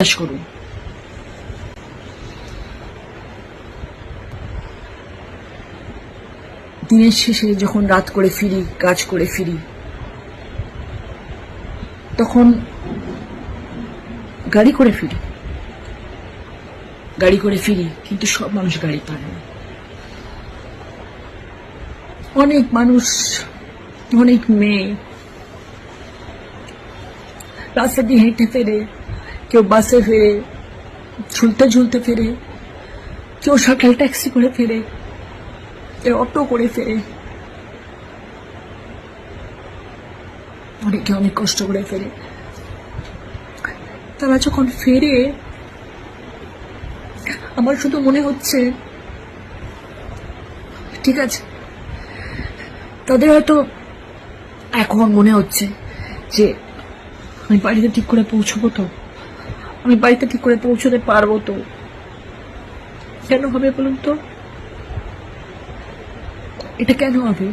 বিশ্বাস করুন। দিনের শেষে যখন রাত করে ফিরি, কাজ করে ফিরি, তখন গাড়ি করে ফিরি। গাড়ি করে ফিরি, কিন্তু সব মানুষ গাড়ি পায় না। অনেক মানুষ, অনেক মেয়ে রাস্তা দিয়ে হেঁটে ফেরে কেউ বাসে ফেরে, ঝুলতে ঝুলতে ফেরে, কেউ সকাল ট্যাক্সি করে ফেরে, কেউ অটো করে ফেরে। অনেকে অনেক কষ্ট করে ফেরে। তারা যখন ফেরে, আমার শুধু মনে হচ্ছে, ঠিক আছে, তাদের হয়তো এখন মনে হচ্ছে যে, আমি বাড়িতে ঠিক করে পৌঁছবো তো। আমি বাড়িতে ঠিক করে পৌঁছতে পারব তো। কেন হবে বলুন তো? এটা কেন হবে?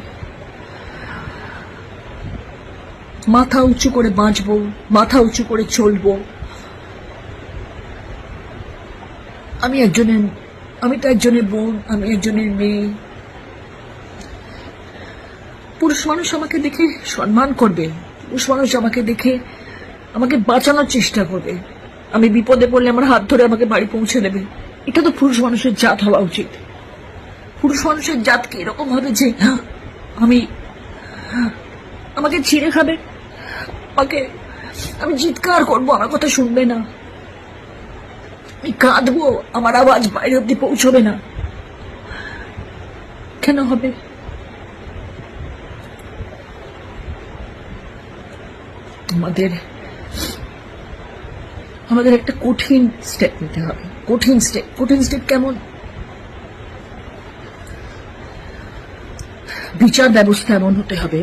মাথা উঁচু করে বাঁচবো, মাথা উঁচু করে চলবো। আমি একজনের, আমি তো একজনের বোন, আমি একজনের মেয়ে। পুরুষ মানুষ আমাকে দেখে সম্মান করবে। পুরুষ মানুষ আমাকে দেখে আমাকে বাঁচানোর চেষ্টা করবে। আমি বিপদে পড়লে আমার হাত ধরে আমাকে বাড়ি পৌঁছে দেবে। এটা তো পুরুষ মানুষের জাত হওয়া উচিত। পুরুষ মানুষের জাত কি? এরকম হবে যে হ্যাঁ, আমি আমাকে ছিঁড়ে খাবে। আমাকে আমি চিৎকার করব আমার কথা শুনবে না। আমি কাঁদবো আমার আওয়াজ বাইরে অব্দি পৌঁছবে না। কেন হবে? আমাদের আমাদের একটা কঠিন স্টেপ নিতে হবে। কঠিন স্টেপ কঠিন স্টেপ কেমন? বিচার ব্যবস্থা এমন হতে হবে,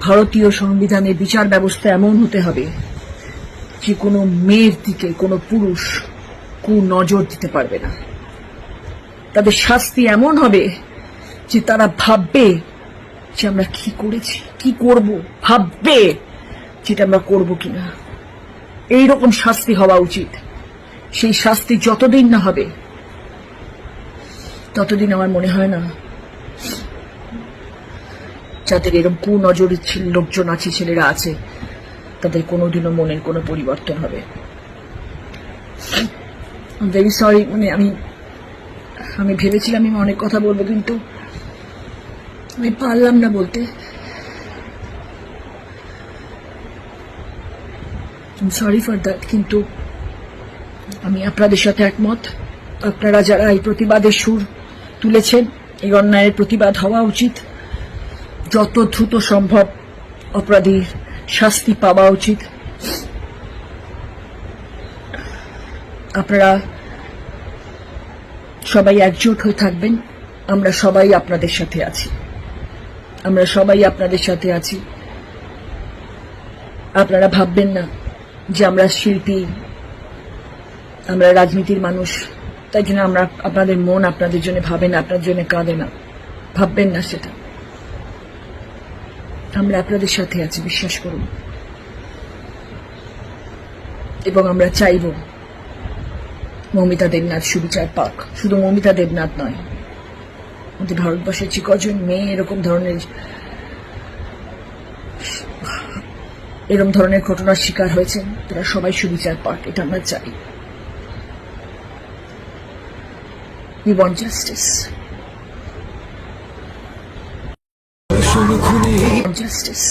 ভারতীয় সংবিধানের বিচার ব্যবস্থা এমন হতে হবে যে কোনো মেয়ের দিকে কোনো পুরুষ কু নজর দিতে পারবে না। তাদের শাস্তি এমন হবে যে তারা ভাববে যে আমরা কি করেছি, কি করব, ভাববে। যেটা আমরা করব কিনা। এইরকম শাস্তি হওয়া উচিত। সেই শাস্তি যতদিন না হবে, ততদিন আমার মনে হয় না যাদের এরকম কুনজরের লোকজন আছে, ছেলেরা আছে, তাদের কোনোদিনও মনের কোনো পরিবর্তন হবে। ভেরি সরি মানে আমি আমি ভেবেছিলাম আমি অনেক কথা বলব, কিন্তু আমি পারলাম না বলতে। সরি ফর দ্যাট কিন্তু আমি আপনাদের সাথে একমত। আপনারা যারা এই প্রতিবাদের সুর তুলেছেন, এই অন্যায়ের প্রতিবাদ হওয়া উচিত। যত দ্রুত সম্ভব অপরাধীর শাস্তি পাওয়া উচিত। আপনারা সবাই একজোট হয়ে থাকবেন। আমরা সবাই আপনাদের সাথে আছি। আমরা সবাই আপনাদের সাথে আছি। আপনারা ভাববেন না যে আমরা শিল্পী, আমরা রাজনীতির মানুষ, তাই জন্য আমরা আপনাদের মন আপনাদের জন্য ভাবে না আপনার জন্য কাঁদে না, ভাববেন না সেটা। আমরা আপনাদের সাথে আছি, বিশ্বাস করুন। এবং আমরা চাইব মমিতা দেবনাথ সুবিচার পাক। শুধু মমিতা দেবনাথ নয়, আমাদের ভারতবর্ষের যে কজন মেয়ে এরকম ধরনের এরকম ধরনের ঘটনার শিকার হয়েছেন তারা সবাই সুবিচার পাক এটা আমরা চাই We want justice. শুরু খুনে Justice.